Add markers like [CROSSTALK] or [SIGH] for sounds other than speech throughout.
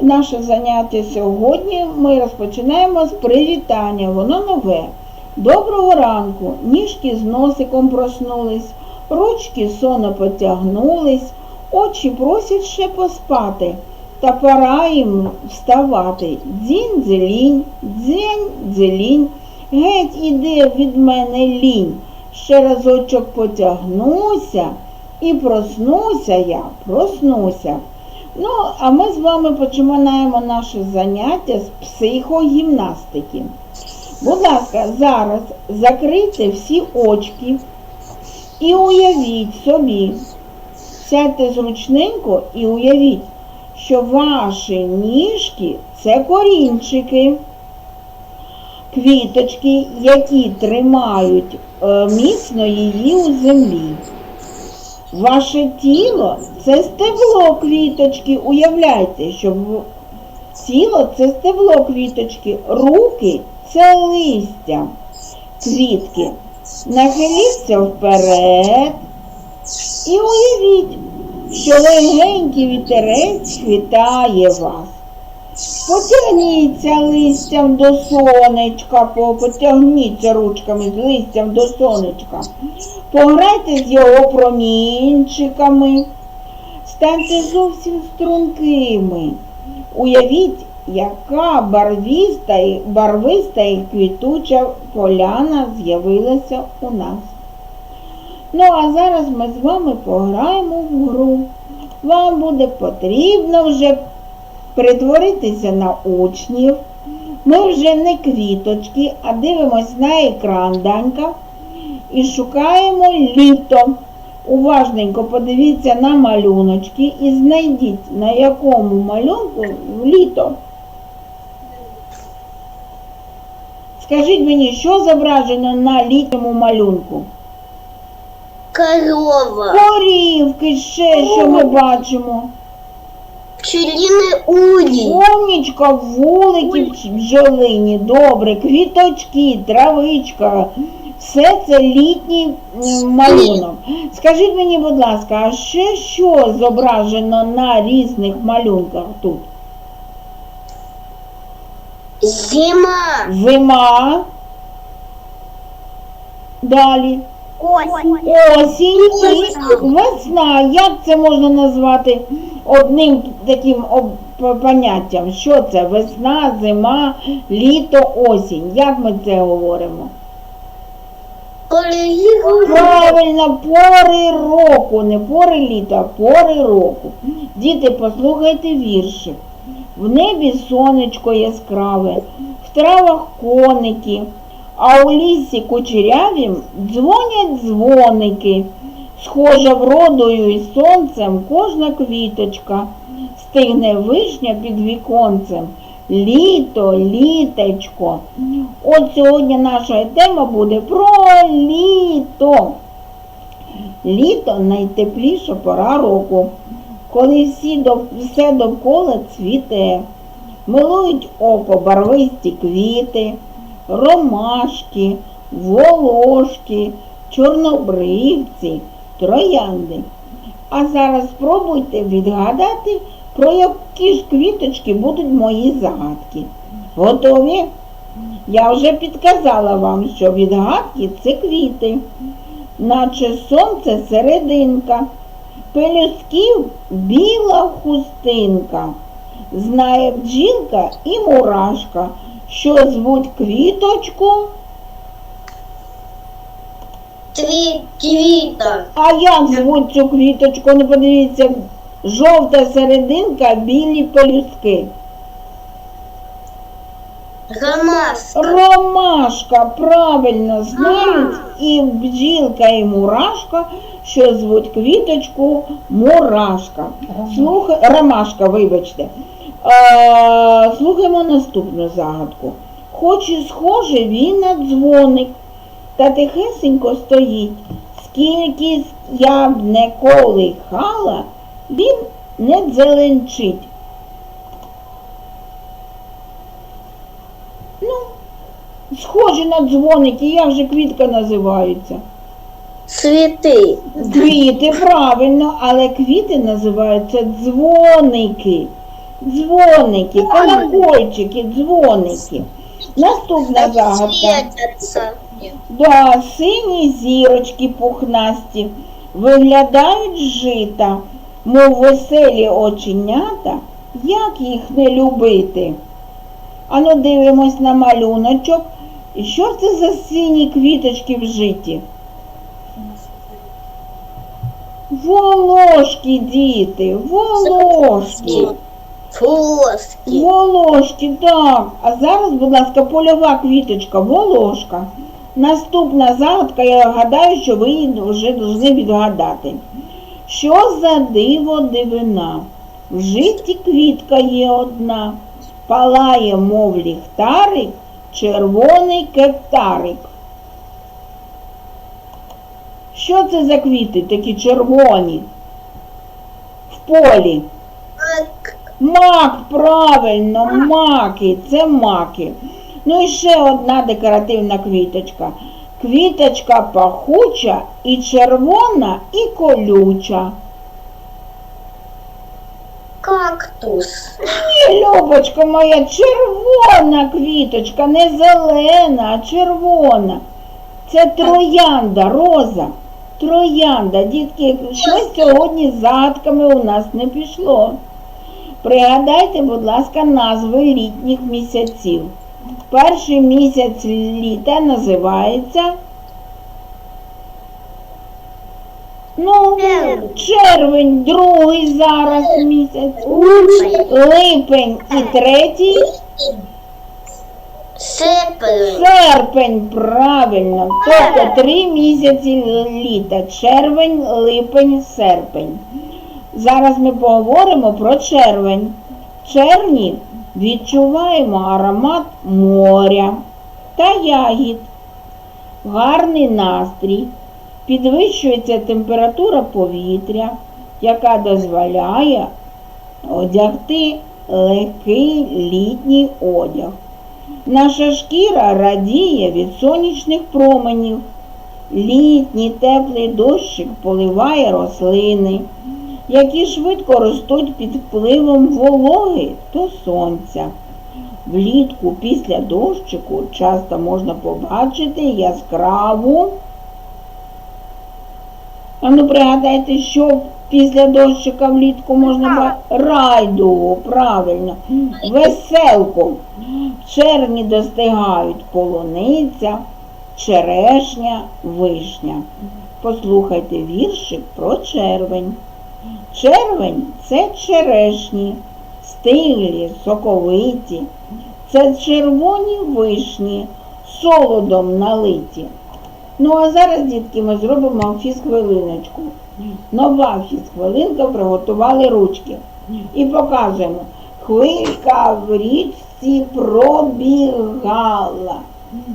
Наше заняття сьогодні ми розпочинаємо з привітання. Воно нове. Доброго ранку. Ніжки з носиком проснулись, ручки сонно потягнулись, очі просять ще поспати. Та пора їм вставати. Дзінь дзелінь, дзень дзелінь. Геть іде від мене лінь. Ще разочок потягнуся і проснуся я, проснуся. Ну, а ми з вами починаємо наше заняття з психогімнастики. Будь ласка, зараз закрийте всі очки і уявіть собі, сядьте зручненько і уявіть, що ваші ніжки це корінчики, квіточки, які тримають е, міцно її у землі. Ваше тіло це стебло квіточки. Уявляйте, що тіло це стебло квіточки, руки це листя квітки. Нахиліться вперед і уявіть, що легенький вітерець хвітає вас. Потягніться листям до сонечка, потягніться ручками з листям до сонечка. Пограйте з його промінчиками, станьте зовсім стрункими. Уявіть, яка барвіста і, барвиста і квітуча поляна з'явилася у нас. Ну, а зараз ми з вами пограємо в гру. Вам буде потрібно вже перетворитися на учнів. Ми вже не квіточки, а дивимось на екран, Данька, і шукаємо літо. Уважненько подивіться на малюночки і знайдіть, на якому малюнку літо. Скажіть мені, що зображено на літньому малюнку? Корова. Корівки ще, що ми бачимо. Пчелиный улей. Умнічка, вулики бджолині, добре, квіточки, травичка. Все це літній малюнок. Скажіть мені, будь ласка, а ще що зображено на різних малюнках тут? Зима. Зима. Далі. Осень. Осінь і весна. Як це можна назвати одним таким поняттям? Що це? Весна, зима, літо, осінь. Як ми це говоримо? Правильно, пори року, не пори літа, а пори року. Діти, послухайте віршик. В небі сонечко яскраве, в травах коники, а у лісі кучерявім дзвонять дзвоники. Схожа вродою і сонцем кожна квіточка, стигне вишня під віконцем. Літо, літечко. От сьогодні наша тема буде про літо. Літо найтепліша пора року, коли всі до, все довкола цвіте. Милують око барвисті квіти, ромашки, волошки, чорнобривці, троянди. А зараз спробуйте відгадати, про які ж квіточки будуть мої загадки. Готові? Я вже підказала вам, що відгадки це квіти, наче сонце серединка, пелюстків біла хустинка. Знає бджілка і мурашка, що звуть квіточку, Три квита. а як звуть цю квіточку, не подивіться, жовта серединка, білі пелюстки. Ромашка. Ромашка, правильно знають і бджілка, і мурашка, що звуть квіточку мурашка. Слухай, ромашка, вибачте. Е, слухаємо наступну загадку. Хоч і схоже він на дзвоник, та тихесенько стоїть. Скільки я б не колихала, він не дзеленчить. Ну, схожі на дзвоники, як же квітка називається? Цветы. Квіти, правильно, але квіти називаються дзвоники. Дзвоники, колокольчики, дзвоники. Наступна загадка. Да, сині зірочки пухнасті виглядають жита, мов веселі оченята, як їх не любити. Ану дивимось на малюночок. І що це за сині квіточки в житті? Волошки, діти, волошки. Флоски. Волошки, так. А зараз, будь ласка, польова квіточка, волошка. Наступна загадка, я гадаю, що ви її вже повинні відгадати. Що за диво дивина? В житті квітка є одна, палає, мов ліхтарик, червоний кептарик. Що це за квіти такі червоні? В полі. Мак. Мак, правильно, маки, це маки. Ну і ще одна декоративна квіточка. Квіточка пахуча і червона, і колюча. Кактус. Ні, Любочка моя, червона квіточка, не зелена, а червона. Це троянда, роза. Троянда, дітки, щось сьогодні з загадками у нас не пішло. Пригадайте, будь ласка, назви літніх місяців. Перший місяць літа називається. Ну, Червень. другий зараз місяць. Липень і третій серпень, правильно. Тобто три місяці літа. Червень, липень, серпень. Зараз ми поговоримо про червень. Червні відчуваємо аромат моря та ягід. Гарний настрій. Підвищується температура повітря, яка дозволяє одягти легкий літній одяг. Наша шкіра радіє від сонячних променів. Літній теплий дощик поливає рослини, які швидко ростуть під впливом вологи та сонця. Влітку після дощику часто можна побачити яскраву. А ну пригадайте, що після дощика влітку можна бачити райдову, правильно, веселку. В червні достигають полуниця, черешня, вишня. Послухайте віршик про червень. Червень це черешні, стиглі, соковиті. Це червоні вишні, солодом налиті. Ну а зараз, дітки, ми зробимо фізхвилиночку. Нова фізхвилинка приготували ручки. І показуємо. Хвилька в річці пробігала,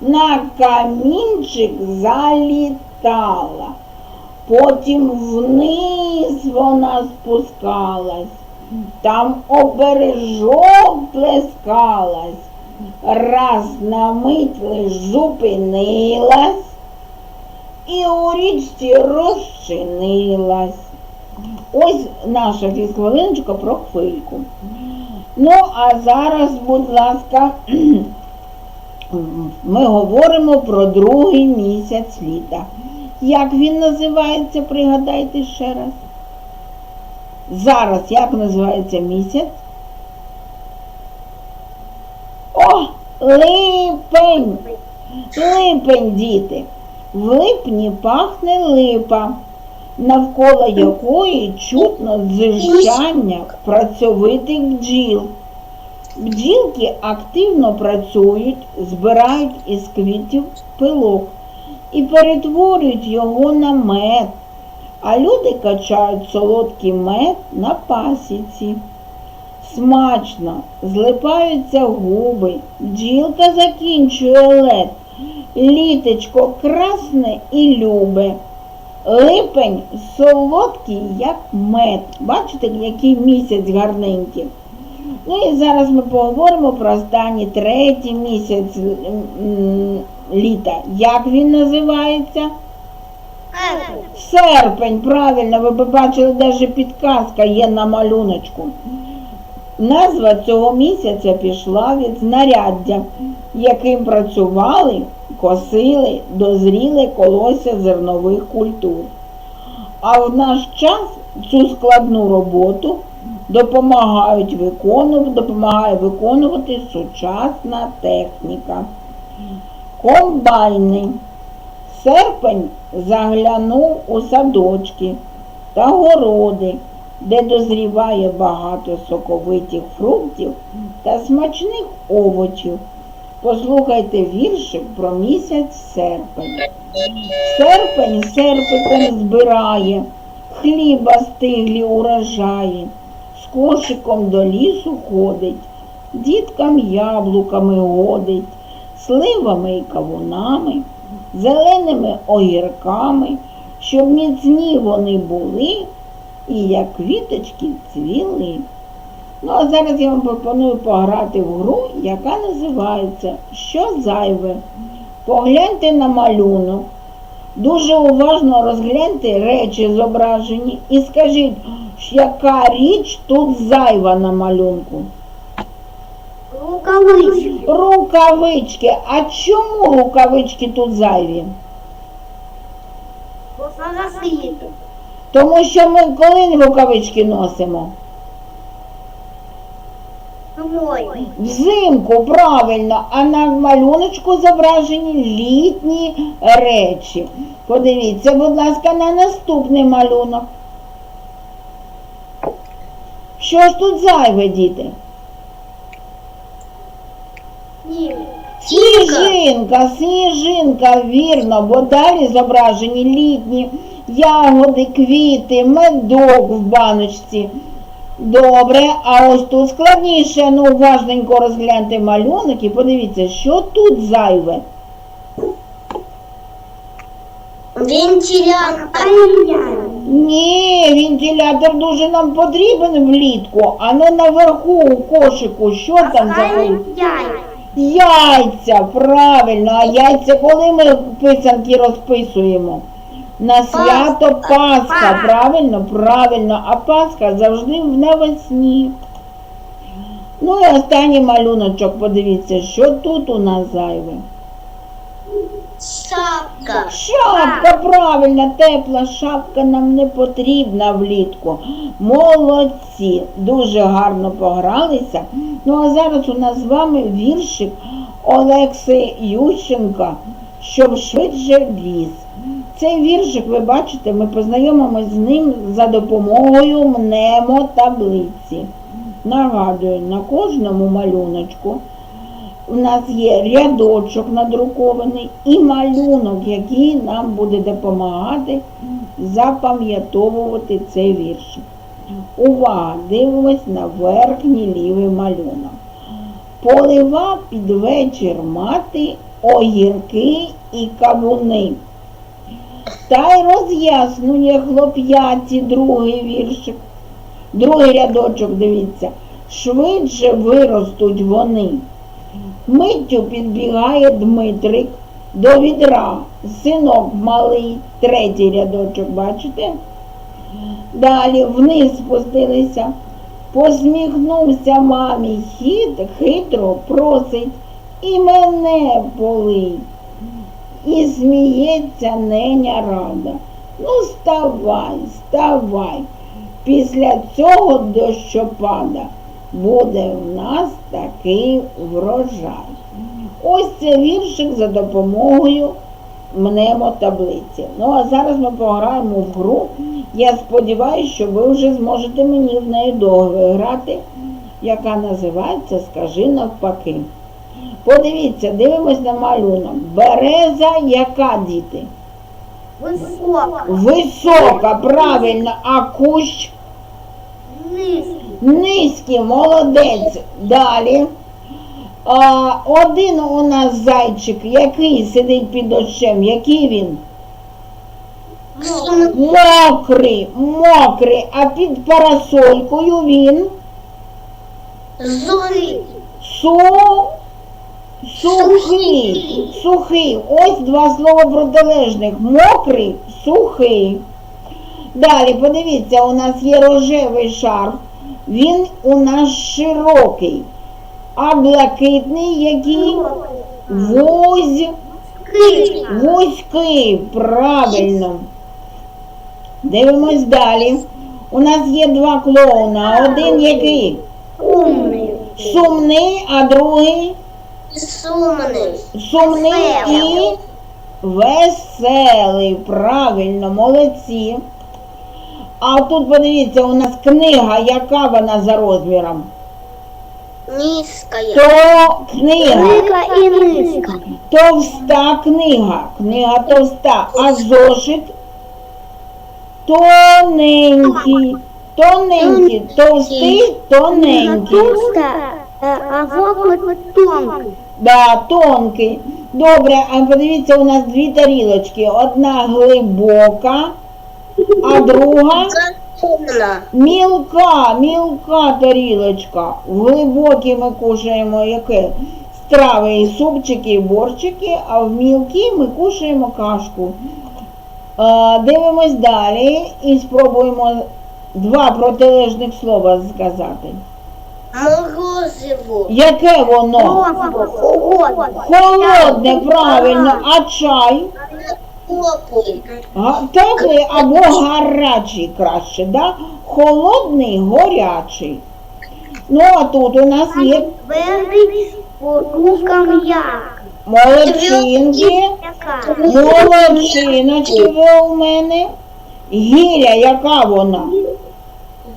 на камінчик залітала, потім вниз вона спускалась, там обережок плескалась, раз на мить лиш зупинилась і у річці розчинилась. Ось наша фізхвилиночка про хвильку. Ну, а зараз, будь ласка, [CLEARS THROAT] ми говоримо про другий місяць літа. Як він називається, пригадайте ще раз. Зараз як називається місяць? О, липень! Липень, діти. В липні пахне липа, навколо якої чутно дзижчання працьовитих бджіл. Бджілки активно працюють, збирають із квітів пилок і перетворюють його на мед, а люди качають солодкий мед на пасіці. Смачно, злипаються губи, бджілка закінчує лед, літечко красне і любе. Липень солодкий, як мед. Бачите, який місяць гарненький. Ну і зараз ми поговоримо про останній третій місяць літа. Як він називається? Серпень, правильно, ви б бачили, навіть підказка є на малюночку. Назва цього місяця пішла від знаряддя, яким працювали, косили, дозріли колося зернових культур. А в наш час цю складну роботу допомагають виконувати, допомагає виконувати сучасна техніка. Комбайни. Серпень заглянув у садочки та городи, де дозріває багато соковитих фруктів та смачних овочів. Послухайте віршик про місяць серпень. Серпень серпиком збирає, хліба стиглі урожаї, кошиком до лісу ходить, діткам яблуками годить, сливами і кавунами, зеленими огірками, щоб міцні вони були і як квіточки цвіли. Ну а зараз я вам пропоную пограти в гру, яка називається Що зайве? Погляньте на малюнок. Дуже уважно розгляньте речі зображені і скажіть, яка річ тут зайва на малюнку. Рукавички. Рукавички. А чому рукавички тут зайві? Фотографії. Тому що ми коли рукавички носимо? Мой. Взимку, правильно, а на малюночку зображені літні речі. Подивіться, будь ласка, на наступний малюнок. Що ж тут зайве, діти? Ні. Сніжинка, сніжинка, вірно, бо далі зображені літні ягоди, квіти, медок в баночці. Добре, а ось тут складніше, ну уважненько розгляньте малюнок і подивіться, що тут зайве. Вентилятор. Ні, вентилятор дуже нам потрібен влітку, а не наверху у кошику, що там за Яйця, правильно, а яйця коли ми писанки розписуємо? На свято Пасха, правильно, правильно, а Пасха завжди навесні. Ну і останній малюночок, подивіться, що тут у нас зайве. Шапка. Шапка, правильно, тепла шапка нам не потрібна влітку. Молодці, дуже гарно погралися. Ну а зараз у нас з вами віршик Олекси Ющенка, щоб швидше віз. Цей віршик, ви бачите, ми познайомимося з ним за допомогою мнемотаблиці. Нагадую, на кожному малюночку у нас є рядочок надрукований і малюнок, який нам буде допомагати запам'ятовувати цей віршик. Увага! Дивимось на верхній лівий малюнок. Полива під вечір мати огірки і кавуни. Та й роз'яснює хлоп'яці другий віршик. Другий рядочок, дивіться. Швидше виростуть вони. Миттю підбігає Дмитрик до відра, синок малий, третій рядочок, бачите? Далі вниз спустилися, посміхнувся мамі хід, хитро просить і мене полий. І сміється неня рада. Ну, ставай, ставай. Після цього дощопада буде в нас такий врожай. Ось це віршик за допомогою мнемотаблиці. Ну а зараз ми пограємо в гру. Я сподіваюся, що ви вже зможете мені в неї довго грати, яка називається Скажи навпаки. Подивіться, дивимось на малюнок. Береза яка діти? Висока. Висока, правильно, а кущ Низький. Низький, молодець. Далі. А, один у нас зайчик, який сидить під дощем, який він? Мокрий, мокрий, а під парасолькою він Зори. су... сухий. Сухий. Ось два слова протилежних. Мокрий, сухий. Далі, подивіться, у нас є рожевий шарф. Він у нас широкий. А блакитний який? Вузь, вузький, правильно. Дивимось далі. У нас є два клоуна. Один який? Умный. Сумний, а другий Сумный. сумний і веселий. Правильно, молодці. А тут подивіться, у нас книга, яка вона за розміром? Низкая. То книга. Низка и низка. Товста книга. Книга товста. А зошит тоненький. Тоненький. Товстий, тоненький. Толстая, а вот тонкая. Да, тонкий. Добре, а подивіться, у нас дві тарілочки. Одна глибока, а друга мілка, мілка тарілочка. В глибокій ми кушаємо яке? Страви і супчики, і борчики, а в мілкій ми кушаємо кашку. Дивимось далі і спробуємо два протилежних слова сказати. Морозиво. Яке воно? Холодне, правильно, а чай? Теплый. Га- Теплий або гарячий краще, да? Холодний, горячий. Ну, а тут у нас є Твердый по як. молодчинки, молодчиночки ви у мене. Гіря, яка вона?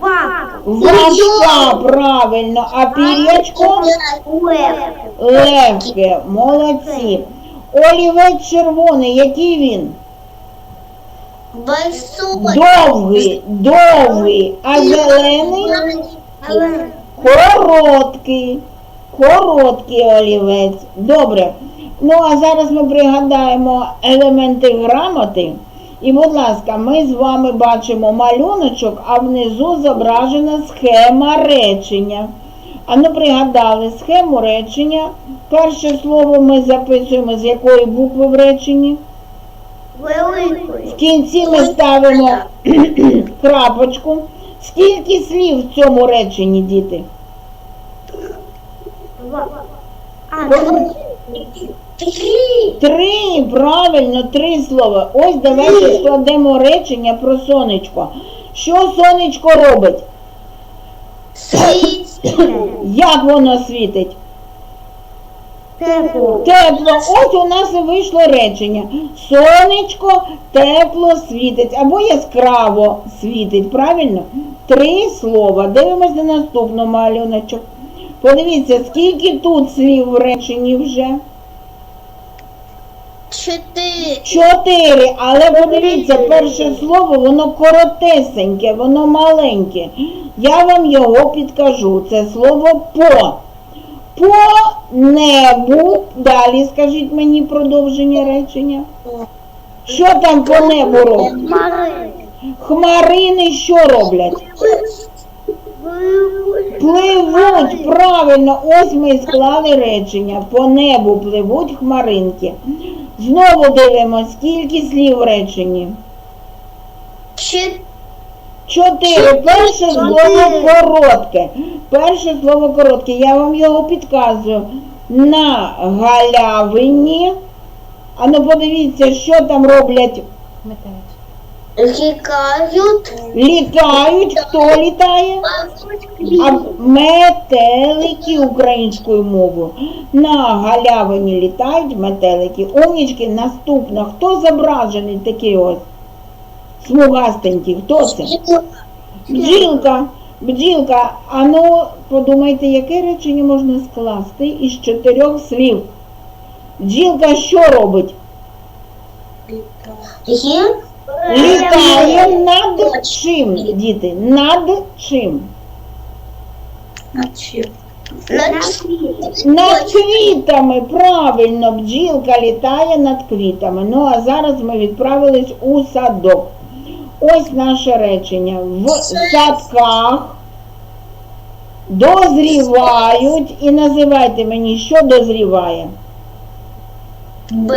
Вака. Важка, правильно, а пірячко легке, молодці. Олівець червоний, який він? Большой. Довгий, довгий, а зелений короткий. Короткий олівець. Добре. Ну а зараз ми пригадаємо елементи грамоти. І, будь ласка, ми з вами бачимо малюночок, а внизу зображена схема речення. А ну пригадали схему речення. Перше слово ми записуємо з якої букви в реченні. В кінці ми ставимо [CLEARS THROAT] крапочку. Скільки слів в цьому реченні, діти? Два. А, три. Три, правильно, три слова. Ось давайте складемо речення про сонечко. Що сонечко робить? Як воно світить? Тепло. Тепло. Ось у нас і вийшло речення. Сонечко тепло світить або яскраво світить. Правильно? Три слова. Дивимось на наступну малюночок. Подивіться, скільки тут слів в реченні вже? Чотири. Чотири, але подивіться, перше слово, воно коротесеньке, воно маленьке. Я вам його підкажу. Це слово по. По небу. Далі скажіть мені продовження речення. Що там по небу роблять? Мари. Хмарини що роблять? Пливуть, правильно, ось ми склали речення. По небу пливуть хмаринки. Знову дивимося, скільки слів в реченні. Чотири. Чотири. Перше слово коротке. Перше слово коротке. Я вам його підказую. На галявині. А ну подивіться, що там роблять. Лікають. Літають. Хто літає? А метелики українською мовою. На галявині літають метелики. Умнічки, наступно. Хто зображений такий ось? Смугастенький. Хто це? Бджілка. Бджілка. А ну, подумайте, яке речення можна скласти із чотирьох слів. Бджілка що робить? Є. Літає над чим, діти? Над чим? Над квітами, правильно, бджілка літає над квітами. Ну а зараз ми відправились у садок. Ось наше речення. В садках дозрівають і називайте мені, що дозріває. Б.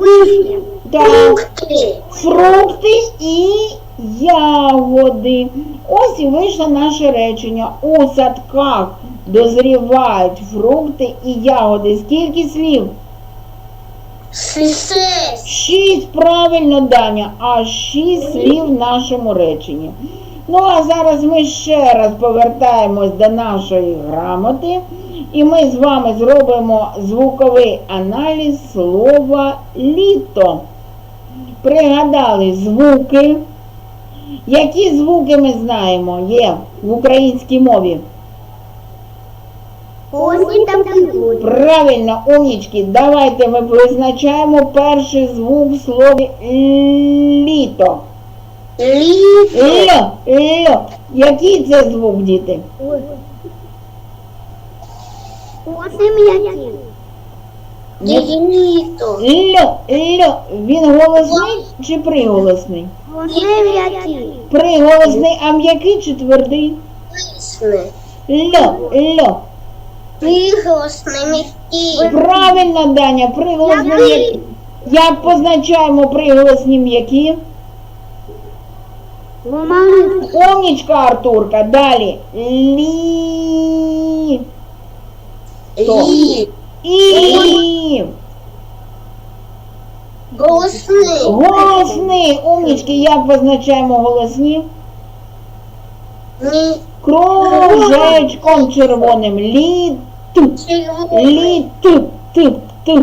Вишня. Так, Фрукти. фрукти і ягоди. Ось і вийшло наше речення. У садках дозрівають фрукти і ягоди. Скільки слів? Сисес. Шість правильно, Даня, аж шість слів в нашому реченні. Ну а зараз ми ще раз повертаємось до нашої грамоти, і ми з вами зробимо звуковий аналіз слова літо. Пригадали звуки. Які звуки ми знаємо є в українській мові? Підводять. Правильно, умнічки, давайте ми визначаємо перший звук в слові літо. Літо. Л, Л. Який це звук, діти? Ось м'які. Літо. Л, Л. Він голосний чи приголосний? Ось м'які. Приголосний, а м'який чи твердий? Висне. Л, Л. Приголосний м'який. Правильно, Даня, приголосний м'який. Як позначаємо приголосні м'які? Ломаний. Умнічка, Артурка, далі. Лі. Лі. І. Голосний. Голосний. Умнічки, як позначаємо голосні? Ні. Кружечком червоним. Літ. Літ. Т. Т.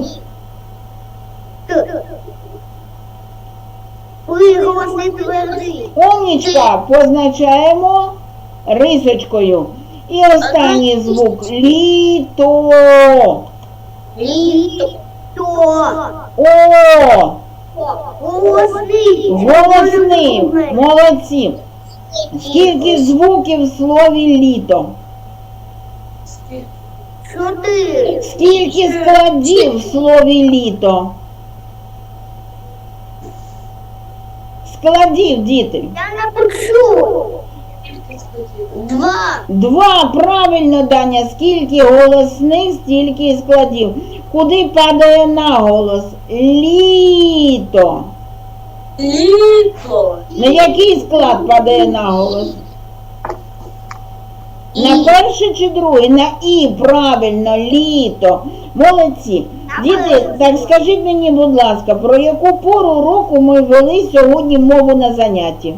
Приголосний. Умнічка, позначаємо рисочкою. І останній звук. Літо. Літо. О. Голосний. Голосний. Молодці. Скільки звуків в слові літо? Чотири. Скільки складів в слові літо? Складів, діти. Я напишу. Два. Два, правильно, Даня, скільки голосних, стільки і складів. Куди падає наголос? Літо. Літо. На який склад падає наголос? На перший чи другий? На і, правильно, літо. Молодці. Діти, так скажіть мені, будь ласка, про яку пору року ми вели сьогодні мову на занятті?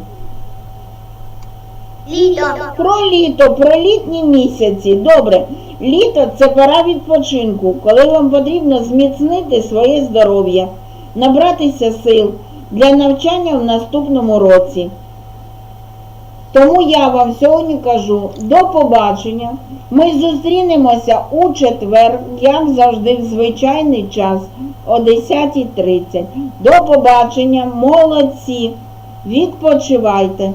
Літо. Про літо, про літні місяці. Добре. Літо це пора відпочинку, коли вам потрібно зміцнити своє здоров'я, набратися сил для навчання в наступному році. Тому я вам сьогодні кажу до побачення. Ми зустрінемося у четвер, як завжди, в звичайний час о 10.30. До побачення, молодці! Відпочивайте!